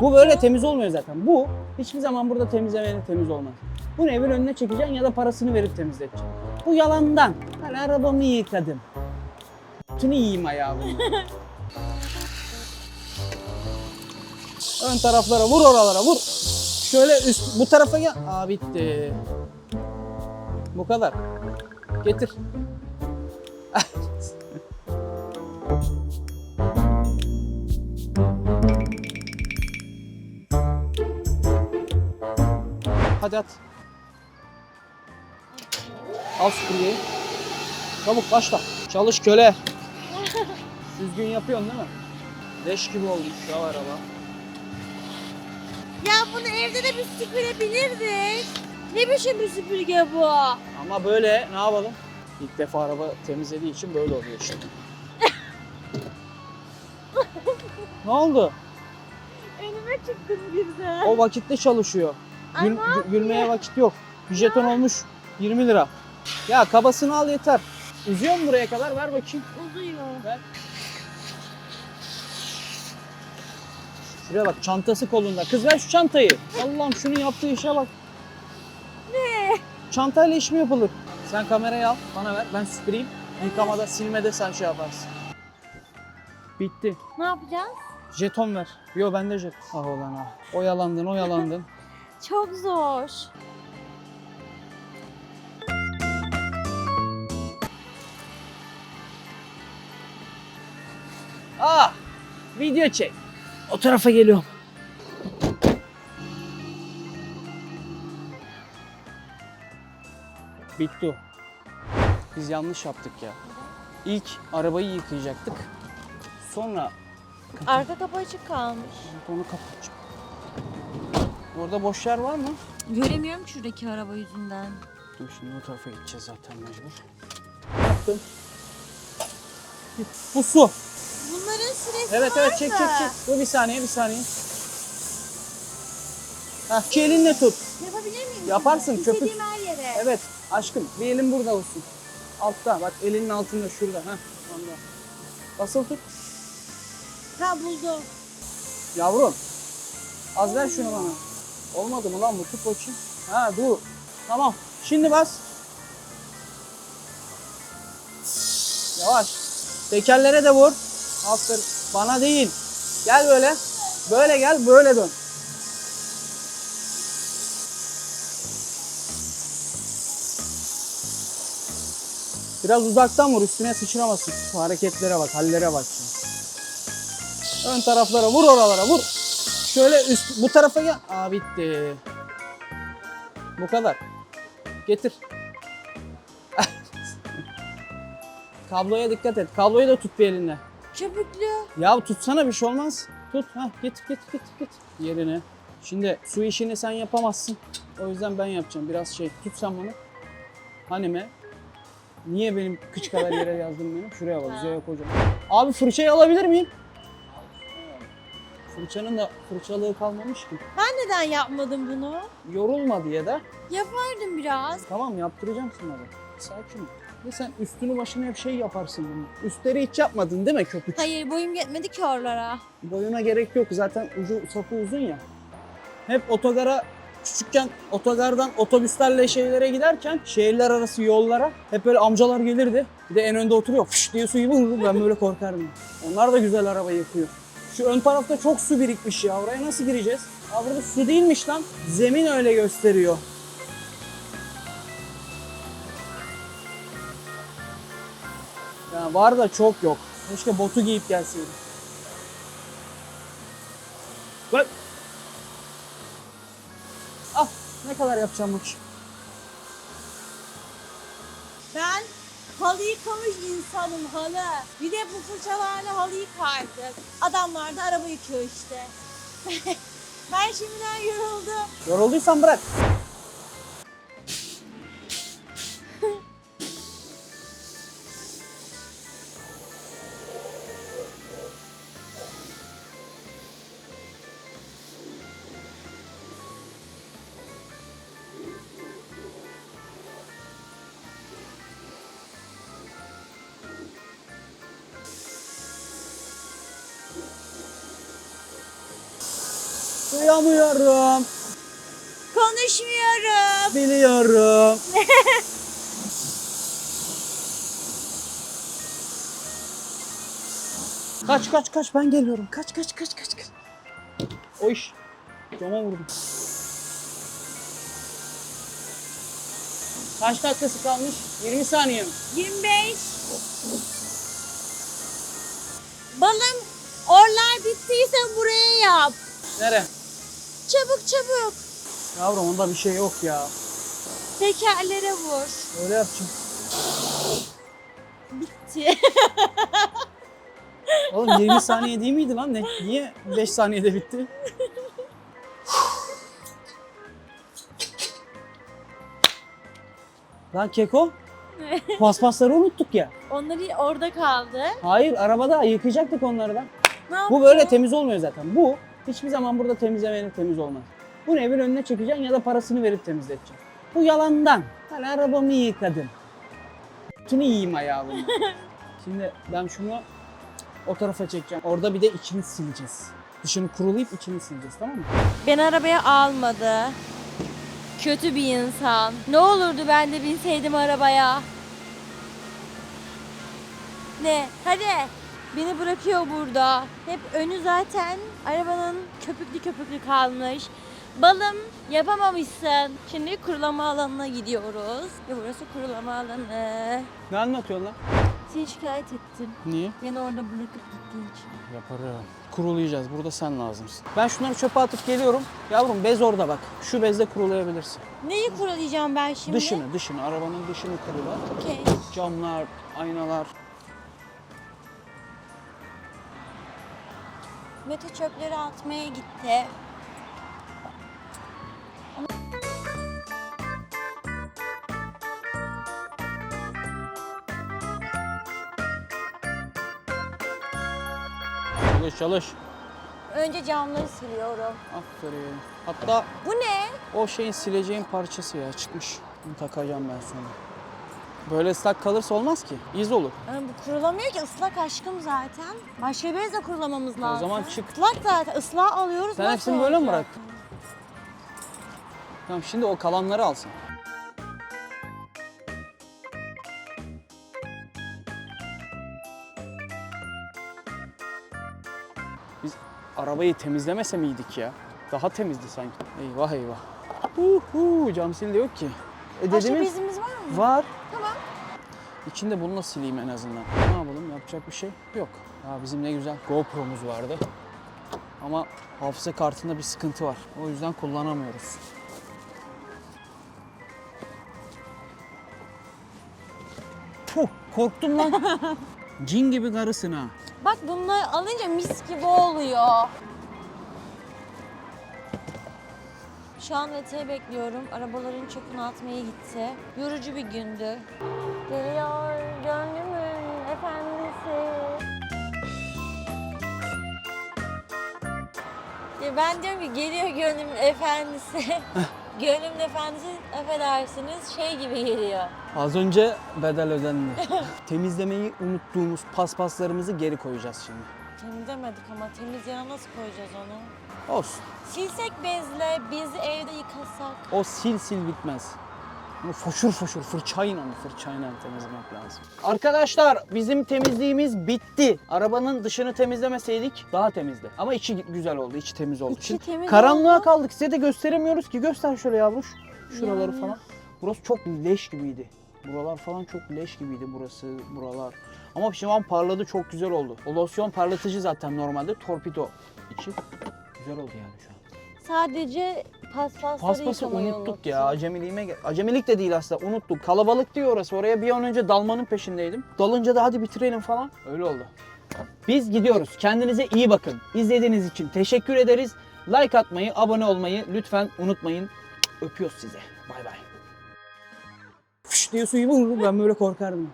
Bu böyle temiz olmuyor zaten. Bu hiçbir zaman burada temizlemenin temiz olmaz. Bunu evin önüne çekeceksin ya da parasını verip temizleteceksin. Bu yalandan. Ben arabamı yıkadım. Tunu yiyeyim ayağımı. Ön taraflara vur oralara vur. Şöyle üst bu tarafa gel. Aa bitti. Bu kadar. Getir. Hadi at. Al süpürgeyi. Çabuk başla. Çalış köle. Düzgün yapıyorsun değil mi? Leş gibi olmuş ya araba. Ya bunu evde de bir süpürebilirdik. Ne biçim bir süpürge bu? Ama böyle ne yapalım? İlk defa araba temizlediği için böyle oluyor işte. ne oldu? Önüme çıktın birden. O vakitte çalışıyor. Gül- gü- gülmeye vakit yok. Bir jeton olmuş 20 lira. Ya kabasını al yeter. Uzuyor mu buraya kadar? Ver bakayım. Uzuyor. Ver. Şuraya bak çantası kolunda. Kız ver şu çantayı. Allah'ım şunun yaptığı işe bak. Ne? Çantayla iş mi yapılır? Sen kamerayı al bana ver ben süpüreyim. Yıkamada silmede sen şey yaparsın. Bitti. Ne yapacağız? Jeton ver. Yo bende jeton. Ah ulan ah. Oyalandın oyalandın. Çok zor. ah! Video çek. O tarafa geliyorum. Bitti. Biz yanlış yaptık ya. İlk arabayı yıkayacaktık. Sonra Arka kapı açık kalmış. onu kapatacağım. Orada boş yer var mı? Göremiyorum şuradaki araba yüzünden. Dur şimdi o tarafa gideceğiz zaten mecbur. Yaptım. Bu su. Bunların süresi Evet var evet çek çek çek. Dur bir saniye bir saniye. Hah iki elinle tut. Yapabilir miyim? Yaparsın, köpük. İstediğim her yere. Evet aşkım bir elin burada olsun. Altta bak elinin altında şurada. Heh, onda. Basılı tut. Ha buldum. Yavrum. Az ver şunu bana. Olmadı mı lan bu? Tut bakayım. Ha dur. Tamam. Şimdi bas. Yavaş. Tekerlere de vur. Aferin. Bana değil. Gel böyle. Böyle gel, böyle dön. Biraz uzaktan vur, üstüne sıçramasın. Hareketlere bak, hallere bak. şimdi. Ön taraflara vur oralara vur. Şöyle üst bu tarafa gel. Aa bitti. Bu kadar. Getir. Kabloya dikkat et. Kabloyu da tut bir elinle. Köpüklü. Ya tutsana bir şey olmaz. Tut. Ha getir getir getir getir. Yerine. Şimdi su işini sen yapamazsın. O yüzden ben yapacağım. Biraz şey. Tut sen bunu. Hanime. Niye benim kıç kadar yere yazdın benim? Şuraya bak. Zöya kocaman. Abi fırçayı alabilir miyim? Fırçanın da fırçalığı kalmamış ki. Ben neden yapmadım bunu? Yorulma diye de. Yapardım biraz. Tamam yaptıracağım sana da. Sakin ol. Ve sen üstünü başına hep şey yaparsın bunu. Üstleri hiç yapmadın değil mi köpük? Hayır boyum yetmedi ki oralara. Boyuna gerek yok. Zaten ucu sapı uzun ya. Hep otogara küçükken otogardan otobüslerle şeylere giderken şehirler arası yollara hep böyle amcalar gelirdi. Bir de en önde oturuyor. Fış diye suyu vurdu. Ben böyle korkardım. Onlar da güzel araba yıkıyor. Şu ön tarafta çok su birikmiş ya. Oraya nasıl gireceğiz? Aa burada su değilmiş lan. Zemin öyle gösteriyor. Ya var da çok yok. Keşke botu giyip gelseydim. Bak. Al. Ne kadar yapacağım bakayım. Ben halı yıkamış insanım halı. Bir de bu fırçalarla halı yıkardık. Adamlar da araba yıkıyor işte. ben şimdiden yoruldum. Yorulduysan bırak. Duyamıyorum. Konuşmuyorum. Biliyorum. kaç kaç kaç ben geliyorum. Kaç kaç kaç kaç kaç. O iş. Cama vurdum. Kaç dakikası kalmış? 20 saniye mi? 25. Balım orlar bittiyse buraya yap. Nere? Çabuk çabuk. Yavrum onda bir şey yok ya. Tekerlere vur. Öyle yapacağım. Bitti. Oğlum 20 saniye değil miydi lan? Ne? Niye 5 saniyede bitti? lan Keko, paspasları unuttuk ya. Onları orada kaldı. Hayır, arabada yıkayacaktık onları da. Ne Bu yaptın? böyle temiz olmuyor zaten. Bu hiçbir zaman burada temizlemenin temiz olmaz. Bunu evin önüne çekeceksin ya da parasını verip temizleteceksin. Bu yalandan. Hani arabamı yıkadım. Şunu yiyeyim ayağı bunu. Şimdi ben şunu o tarafa çekeceğim. Orada bir de içini sileceğiz. Dışını kurulayıp içini sileceğiz tamam mı? Beni arabaya almadı. Kötü bir insan. Ne olurdu ben de binseydim arabaya. Ne? Hadi. Beni bırakıyor burada. Hep önü zaten arabanın köpüklü köpüklü kalmış. Balım yapamamışsın. Şimdi kurulama alanına gidiyoruz. Ve burası kurulama alanı. Ne anlatıyorsun lan? Seni şikayet ettim. Niye? Beni orada bırakıp gittiğin için. Yaparım. Kurulayacağız. Burada sen lazımsın. Ben şunları çöpe atıp geliyorum. Yavrum bez orada bak. Şu bezle kurulayabilirsin. Neyi kurulayacağım ben şimdi? Dışını, dışını. Arabanın dışını kurula. Okey. Camlar, aynalar. Mete çöpleri atmaya gitti. Çalış çalış. Önce camları siliyorum. Aferin. Hatta Bu ne? o şeyin sileceğin parçası ya çıkmış. Bunu takacağım ben sonra. Böyle ıslak kalırsa olmaz ki. İz olur. Ama bu kurulamıyor ki ıslak aşkım zaten. Başka bir bezle kurulamamız lazım. zaman çık. Islak zaten. Islağı alıyoruz. Sen hepsini böyle mi bıraktın? Tamam şimdi o kalanları alsın. Biz arabayı temizlemese miydik ya? Daha temizdi sanki. Eyvah eyvah. Uhu, cam sil de yok ki. E Başka dediğimiz- bezimiz var mı? Var. Tamam. İçinde bununla sileyim en azından. Ne yapalım? Yapacak bir şey yok. Ya bizim ne güzel GoPro'muz vardı. Ama hafıza kartında bir sıkıntı var. O yüzden kullanamıyoruz. Puh, korktum lan. Cin gibi karısın ha. Bak bunları alınca mis gibi oluyor. Şu an Mete'yi bekliyorum. Arabaların çöpünü atmaya gitti. Yorucu bir gündü. Geliyor gönlümün efendisi. Ya ben diyorum ki geliyor gönlümün efendisi. gönlümün efendisi affedersiniz şey gibi geliyor. Az önce bedel ödendi. Temizlemeyi unuttuğumuz paspaslarımızı geri koyacağız şimdi. Temizlemedik ama temiz yana nasıl koyacağız onu? Olsun. Silsek bezle, bizi evde yıkasak. O sil sil bitmez. Bunu foşur foşur fırçayla mı fırçayla temizlemek lazım. Arkadaşlar bizim temizliğimiz bitti. Arabanın dışını temizlemeseydik daha temizdi. Ama içi güzel oldu, içi temiz oldu. İçi Şimdi temiz karanlığa oldu. kaldık. Size de gösteremiyoruz ki. Göster şöyle yavruş. Şuraları Yani. falan. Burası çok leş gibiydi. Buralar falan çok leş gibiydi burası, buralar. Ama şu an parladı çok güzel oldu. O losyon parlatıcı zaten normalde torpido içi. Güzel oldu yani şu an. Sadece paspasları Paspası yıkamayı unuttuk ya. Acemiliğime gel- Acemilik de değil aslında. Unuttuk. Kalabalık diyor orası. Oraya bir an önce dalmanın peşindeydim. Dalınca da hadi bitirelim falan. Öyle oldu. Biz gidiyoruz. Kendinize iyi bakın. İzlediğiniz için teşekkür ederiz. Like atmayı, abone olmayı lütfen unutmayın. Öpüyoruz size. Bay bay. Fış diye suyu vurur. Ben böyle korkardım.